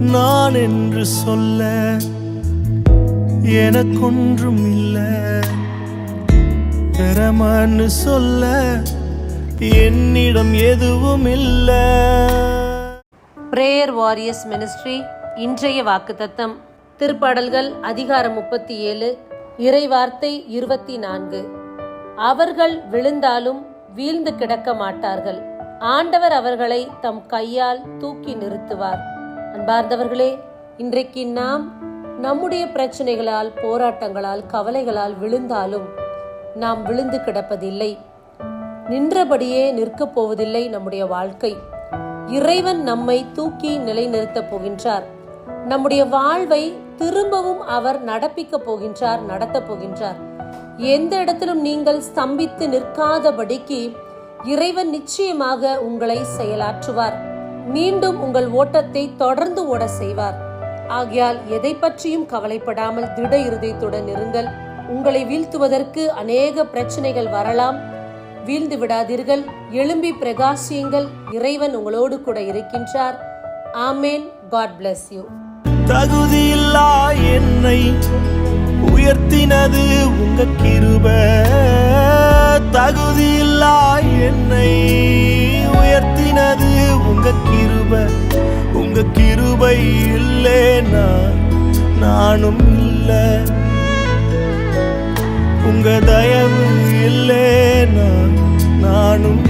நான் என்று சொல்ல எனக்கொன்றும் இல்லை. பெறமான்னு சொல்ல என்னிடம் எதுவும் இல்லை. பிரேயர் வாரியர்ஸ் மினிஸ்ட்ரி இன்றைய வாக்குத்தத்தம். திருப்பாடல்கள் அதிகாரம் முப்பத்தி ஏழு இறைவார்த்தை இருபத்தி நான்கு. அவர்கள் விழுந்தாலும் வீழ்ந்து கிடக்க மாட்டார்கள். ஆண்டவர் அவர்களை தம் கையால் தூக்கி நிறுத்துவார். அன்பார்ந்தவர்களே இன்றைக்கு நாம் நம்முடைய பிரச்சனைகளால் போராட்டங்களால் கவலைகளால் விழுந்தாலும் நாம் விழுந்து கிடப்பதில்லை. நின்றபடியே நிற்கப் போவதில்லை நம்முடைய வாழ்க்கை. இறைவன் நம்மை தூக்கி நிலைநிறுத்தப் போகின்றார். நம்முடைய வாழ்வை திரும்பவும் அவர் நடப்பிக்கப் போகின்றார் நடத்தப் போகின்றார். எந்த இடத்திலும் நீங்கள் ஸ்தம்பித்து நிற்காதபடிக்கு இறைவன் நிச்சயமாக உங்களை செயலாற்றுவார். மீண்டும் உங்கள் ஓட்டத்தை தொடர்ந்து ஓட செய்வார். ஆகையால் எதை பற்றியும் கவலைப்படாமல் திட இருதயத்துடன் இருங்கள். உங்களை வீழ்த்துவதற்கு அநேக பிரச்சனைகள் வரலாம். வீழ்ந்து விடாதீர்கள். எழும்பி பிரகாசியுங்கள். இறைவன் உங்களோடு கூட இருக்கின்றார். ஆமேன். God bless you. தகுதியில்லா என்னை உயர்த்தினது உங்க கிருப கிருபை இல்லேனா நானும் இல்லை. உங்க தயவு இல்லேனா நானும்